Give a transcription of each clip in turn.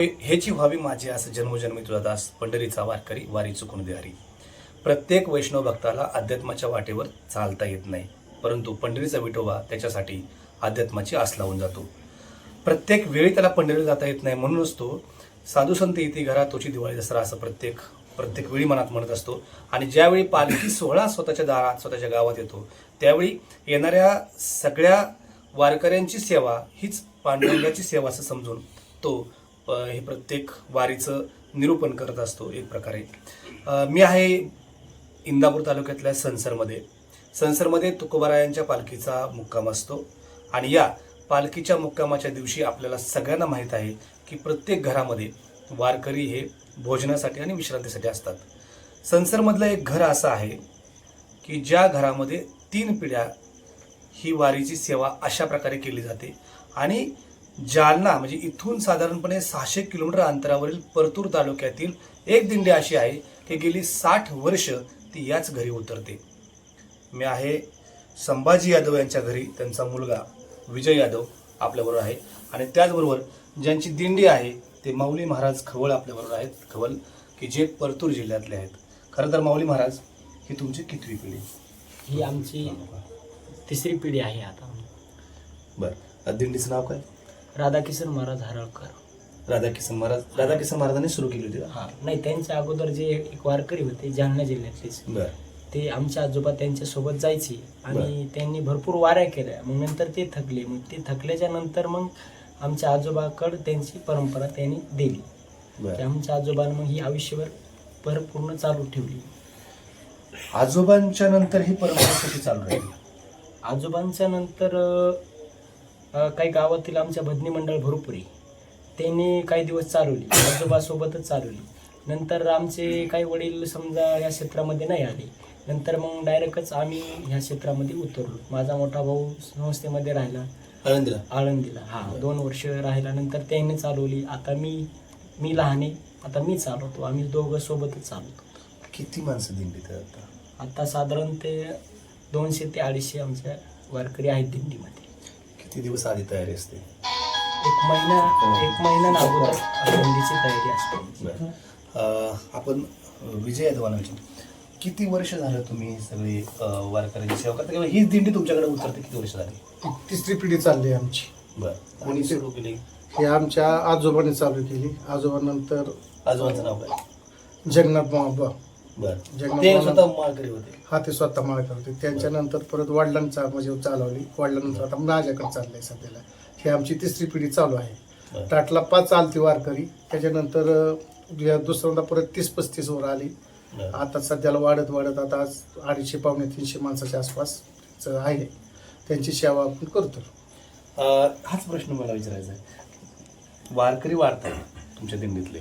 हेची व्हावी माझी असं जन्मोजन्मी तुझा दास पंढरीचा वारकरी वारी चुकून देहारी प्रत्येक वैष्णव भक्ताला अध्यात्माच्या वाटेवर चालता येत नाही परंतु पंढरीचा विठोबा त्याच्यासाठी अध्यात्माची आस लावून जातो. प्रत्येक वेळी त्याला पंढरीला जाता येत नाही म्हणूनच तो साधू संत येते घरात तोची दिवाळी दसरा असं प्रत्येक प्रत्येक वेळी मनात म्हणत असतो. आणि ज्यावेळी पालखी सोहळा स्वतःच्या दारात स्वतःच्या गावात येतो त्यावेळी येणाऱ्या सगळ्या वारकऱ्यांची सेवा हीच पांडुरंगाची सेवा असं समजून तो हे प्रत्येक वारीचं निरूपण करत असतो एक प्रकारे. मी आहे इंदापूर तालुक्यातल्या संसरमध्ये संसरमध्ये तुकोबारायांच्या पालखीचा मुक्काम असतो आणि या पालखीच्या मुक्कामाच्या दिवशी आपल्याला सगळ्यांना माहीत आहे की प्रत्येक घरामध्ये वारकरी हे भोजनासाठी आणि विश्रांतीसाठी असतात. संसरमधलं एक घर असं आहे की ज्या घरामध्ये तीन पिढ्या ही वारीची सेवा अशा प्रकारे केली जाते आणि जालना म्हणजे इथून साधारणपणे सहाशे किलोमीटर अंतरावरील परतूर तालुक्यातील एक दिंडी अशी आहे की गेली साठ वर्ष ती याच घरी उतरते. मी आहे संभाजी यादव यांच्या घरी त्यांचा मुलगा विजय यादव आपल्याबरोबर आहे. आणि त्याचबरोबर ज्यांची दिंडी आहे ते माऊली महाराज खवळ आपल्याबरोबर आहेत. खवल की जे परतूर जिल्ह्यातले आहेत. खरं तर माऊली महाराज ही तुमची कितवी पिढी? ही आमची तिसरी पिढी आहे आता. बरं. दिंडीचं नाव काय? राधाकिशन महाराज हरळकर. राधाकिसन महाराज राधाकिसन महाराजांनी सुरू केली होती हा नाही त्यांच्या अगोदर जे एक वारकरी होते जालना जिल्ह्यातलेच ते आमच्या आजोबा त्यांच्यासोबत जायचे आणि. त्यांनी भरपूर वाऱ्या केल्या. मग नंतर ते थकले. मग ते थकल्याच्या नंतर मग आमच्या आजोबाकडे त्यांची परंपरा त्यांनी दिली. आमच्या आजोबानं मग ही आयुष्यभर परिपूर्ण चालू ठेवली. आजोबांच्या नंतर ही परंपरा कशी चालू राहिली? आजोबांच्या नंतर काही गावातील आमच्या भजनी मंडळ भरपूर आहे त्यांनी काही दिवस चालवली आजोबासोबतच चालवली. नंतर आमचे काही वडील समजा या क्षेत्रामध्ये नाही आले नंतर मग डायरेक्टच आम्ही ह्या क्षेत्रामध्ये उतरलो. माझा मोठा भाऊ संस्थेमध्ये राहिला. आनंदीला आळंदीला हा. दोन वर्ष राहिला नंतर त्याने चालवली. आता मी मी लहान आता मी चालवतो. आम्ही दोघं सोबतच चालवतो. किती माणसं दिंडीत आहेत आता? आता साधारण ते दोनशे ते अडीचशे आमच्या वारकरी आहेत दिंडीमध्ये. किती दिवस आधी तयारी असते? एक महिना एक महिना अगोदर दिंडीची तयारी असते. बरं. अं, आपण विजय यादवांना विचार किती वर्ष झालं तुम्ही सगळी अं, वारकऱ्यांची सेवा करता? किंवा हीच दिंडी तुमच्याकडे उतरते किती वर्ष झाली? तिसरी पिढी चालली आहे आमची. बरं. कोणी सुरू केली? ही आमच्या आजोबाने चालू केली. आजोबानंतर आजोबांचं नाव काय? जगन्नाथ बाबा. बरं. ते स्वतः माळकरी होते. हा ते स्वतः माळ करते त्यांच्यानंतर परत वडिलांचा म्हणजे चालवली. वडिलांनंतर आता माझ्याकडे चाललंय सध्याला. ही आमची तिसरी पिढी चालू आहे. टाटला पाच चालती वारकरी. त्याच्यानंतर दुसऱ्यांदा परत तीस पस्तीस वर आली. आता सध्याला वाढत वाढत आता आज अडीचशे पावणे तीनशे माणसाच्या आसपास आहे. त्यांची सेवा आपण करतो. हाच प्रश्न मला विचारायचा आहे. वारकरी वाढतात तुमच्या दिंडीतले.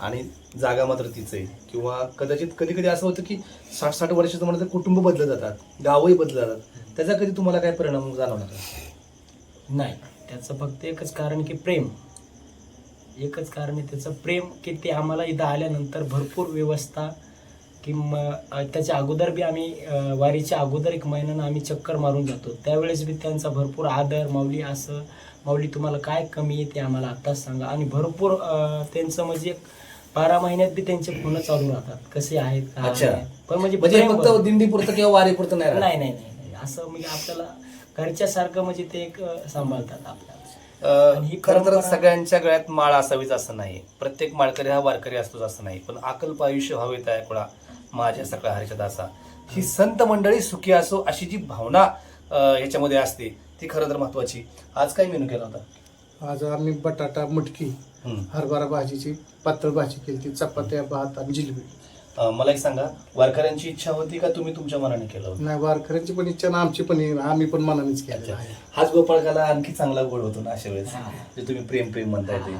आणि जागा मात्र तिचं आहे किंवा कदाचित कधी कधी असं होतं की साठ साठ वर्षाचं म्हणलं तर कुटुंब बदलत जातात गावही बदलत जातात. त्याचा कधी तुम्हाला काय परिणाम जाणवला का नाही. त्याचं फक्त एकच कारण की प्रेम. एकच कारण आहे त्याचं प्रेम की ते आम्हाला इथं आल्यानंतर भरपूर व्यवस्था की म त्याच्या अगोदर बी आम्ही वारीच्या अगोदर एक महिन्यानं आम्ही चक्कर मारून जातो त्यावेळेस बी त्यांचा भरपूर आदर माऊली असं माऊली तुम्हाला काय कमी आहे ते आम्हाला आत्ताच सांगा आणि भरपूर त्यांचं म्हणजे एक बारा महिन्यात बी त्यांचे फोन चालू राहतात कसे आहेत. पण म्हणजे म्हणजे फक्त. दिंडी पुरतं किंवा वारी पुरतं नाही नाही. नाही नाही. असं म्हणजे आपल्याला घरच्यासारखं म्हणजे ते एक सांभाळतात आपल्याला ही खरं तर सगळ्यांच्या गळ्यात माळ असावीच असं नाही प्रत्येक माळकरी हा वारकरी असतोच असं नाही पण अकल्प आयुष्य हवे त्या कुळा माझ्या सगळ्या हरिच्या दासा ही संत मंडळी सुखी असो अशी जी भावना याच्यामध्ये असते ती खरं तर महत्वाची आज काय मेनू केला होता आज आम्ही बटाटा मटकी. हरभरा भाजीची पातळ भाजी केली ती चपात्या भात आणि जिलबी मला एक सांगा वारकऱ्यांची इच्छा होती का तुम्ही तुमच्या मनाने केलं होतं नाही वारकऱ्यांची पण इच्छा ना आमची पण. आम्ही पण मनानेच. आहे हाच गोपाळकाला आणखी चांगला गोड होतो ना अशा वेळेस. जे तुम्ही प्रेम प्रेम म्हणताय ते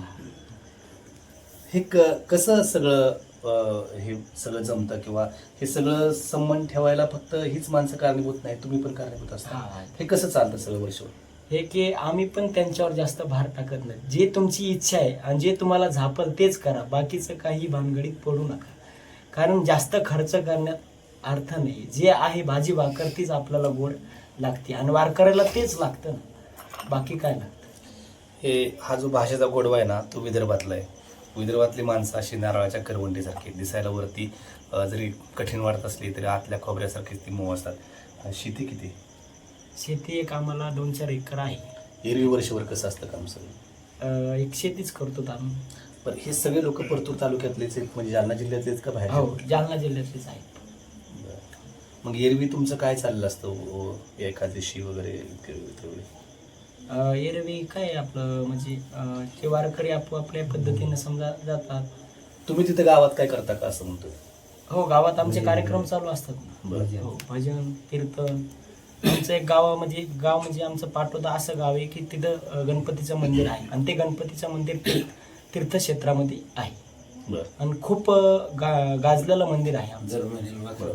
हे क कसं सगळं हे सगळं जमतं किंवा हे सगळं संबंध ठेवायला फक्त हीच माणसं कारणीभूत नाही तुम्ही पण कारणीभूत असता. हा. हे कसं चालतं सगळं वर्षभर? हे की आम्ही पण त्यांच्यावर जास्त भार टाकत नाही. जे तुमची इच्छा आहे आणि जे तुम्हाला झापल तेच करा बाकीचं काही भानगडीत पडू नका. कारण जास्त खर्च करण्यात अर्थ नाही. जे आहे भाजी भाकर तीच आपल्याला गोड लागते आणि वारकऱ्याला तेच लागतं ना. बाकी काय लागतं? हे हा जो भाषेचा गोडवा आहे ना तो विदर्भातला आहे. विदर्भातली माणसं अशी नारळाच्या करवंडीसारखी दिसायला वरती जरी कठीण वाटत असली तरी आतल्या खोबऱ्यासारखीच ती मऊ असतात. शेती किती? शेती एक आम्हाला दोन चार एकर आहे. एरवी वर्षभर कसं असतं काम सगळं? एक शेतीच करतो आम्ही. बरं हे सगळे लोक परतूर तालुक्यातलेच आहेत म्हणजे जालना जिल्ह्यातलेच का बाहेर? हो जालना जिल्ह्यातलेच आहे बरं. मग एरवी तुमचं काय चाललं असतं एकादशी वगैरे एरवी काय आपलं? म्हणजे अं, ते वारकरी आपापल्या पद्धतीने समजा जातात. तुम्ही तिथं गावात काय करता का असं म्हणतो हो गावात आमचे कार्यक्रम चालू असतात. बरं. हो भजन कीर्तन. आमचं एक गाव म्हणजे गाव म्हणजे आमचं पाटोदा असं गाव आहे की तिथं अं, गणपतीचं मंदिर आहे. आणि ते गणपतीचं मंदिर तीर्थ तीर्थक्षेत्रामध्ये आहे. बरं. आणि खूप अं, गा गाजलेलं मंदिर आहे आमचं.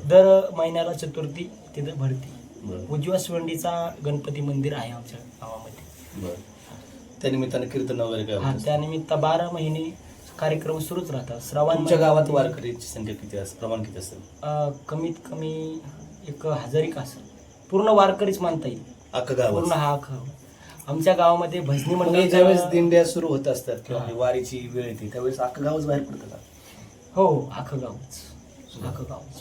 दर महिन्याला चतुर्थी तिथं भरती. बरं. उजव्या शिवंडीचा गणपती मंदिर आहे आमच्या गावामध्ये. बरं. त्या निमित्तानं कीर्तन वगैरे हा? त्यानिमित्त बारा महिने कार्यक्रम सुरूच राहतात. श्रावण गावात वारकरीची संख्या किती असते प्रमाण किती असेल? कमीत कमी एक हजारिक असेल. पूर्ण वारकरीच मानता येईल. अख्खं पूर्ण गाव हा ख- आमच्या गावामध्ये भजनी हे ज्यावेळेस मंडळ दिंड्या सुरू होत असतात किंवा वारीची वेळ येते त्यावेळेस अख्खं गावच बाहेर पडतं का? हो अख्खं गावच.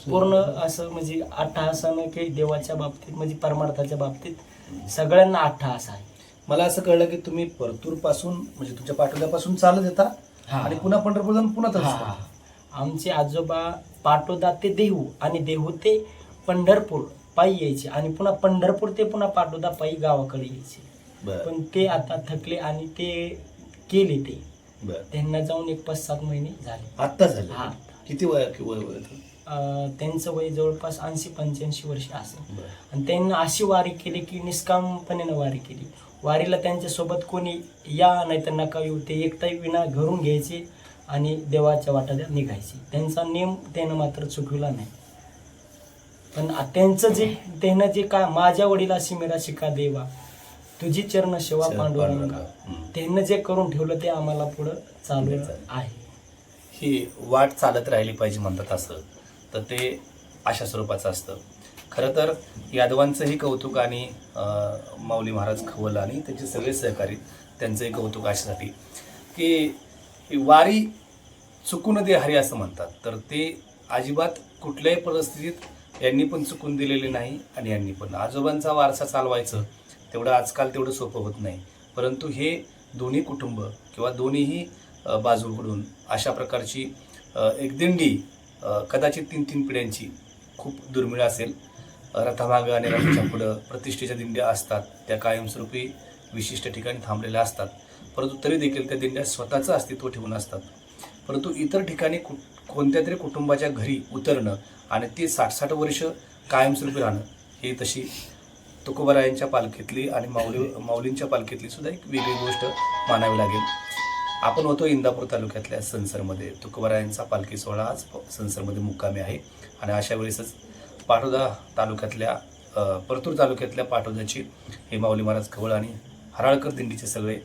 पूर्ण असं म्हणजे अट्टहासानं की देवाच्या बाबतीत म्हणजे परमार्थाच्या बाबतीत सगळ्यांना अट्टहास आहे. मला असं कळलं की तुम्ही परतूरपासून म्हणजे तुमच्या पाठोद्यापासून चालत येता हा. आणि पुन्हा पंढरपूर जाऊन पुन्हा. आमचे आजोबा पाटोदा ते देहू आणि देहू ते पंढरपूर पायी यायचे आणि पुन्हा पंढरपूर ते पुन्हा पाटोदा पायी गावाकडे यायचे. बरं. पण ते आता थकले आणि ते केले ते. त्यांना जाऊन एक पाच सात महिने झाले. आत्ता हा. किती वय कि- वय वय त्यांचं वय जवळपास ऐंशी पंच्याऐंशी वर्ष असेल. आणि त्यांनी अशी वारी केली की निष्कामपणे वारी केली. वारीला त्यांच्यासोबत कोणी या नाही तर नका येऊ ते एकटा विना घरून घ्यायचे आणि देवाच्या वाटात निघायचे. त्यांचा नियम त्यानं मात्र चुकविला नाही. पण त्यांचं जे त्यानं जे काय माझ्या वडिलाशी मेरा शिका देवा तुझी चरण सेवा चरण पांडुरंगा. त्यानं जे करून ठेवलं ते आम्हाला पुढं चालू. आहे. ही वाट चालत राहिली पाहिजे म्हणतात असं. तर ते अशा स्वरूपाचं असतं. खरं तर यादवांचंही कौतुक आणि माऊली महाराज खवल आणि त्यांचे सगळे सहकारी त्यांचंही कौतुक अशासाठी की वारी चुकून दे हरी असं म्हणतात. तर ते अजिबात कुठल्याही परिस्थितीत यांनी पण चुकून दिलेले नाही आणि यांनी पण. आजोबांचा वारसा चालवायचं तेवढं आजकाल तेवढं सोपं होत नाही. परंतु हे दोन्ही कुटुंब किंवा दोन्हीही बाजूकडून अशा प्रकारची एकदिंडी एक दिंडी कदाचित तीन तीन पिढ्यांची खूप दुर्मिळ असेल. अ, रथामागं आणि रथाच्या पुढं प्रतिष्ठेच्या दिंड्या असतात. त्या कायमस्वरूपी विशिष्ट ठिकाणी थांबलेल्या असतात. परंतु तरी देखील त्या दिंड्या स्वतःचं अस्तित्व ठेवून असतात. परंतु इतर ठिकाणी कु कोणत्या तरी कुटुंबाच्या घरी उतरणं आणि ते साठ साठ वर्ष कायमस्वरूपी राहणं हे तशी तुकोबरायांच्या पालखीतली आणि माऊली माऊलींच्या पालखीतली सुद्धा एक वेगळी गोष्ट मानावी लागेल. आपण होतो इंदापूर तालुक्यातल्या संसरमध्ये तुकवरायांचा पालखी सोहळा आज संसरमध्ये मुक्कामी आहे. आणि अशा वेळेसच पाटोदा तालुक्यातल्या परतूर तालुक्यातल्या पाटोद्याची हे माऊली महाराज खवळ आणि हराळकर दिंडीचे सगळे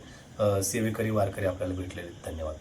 सेवेकरी वारकरी आपल्याला भेटलेले धन्यवाद.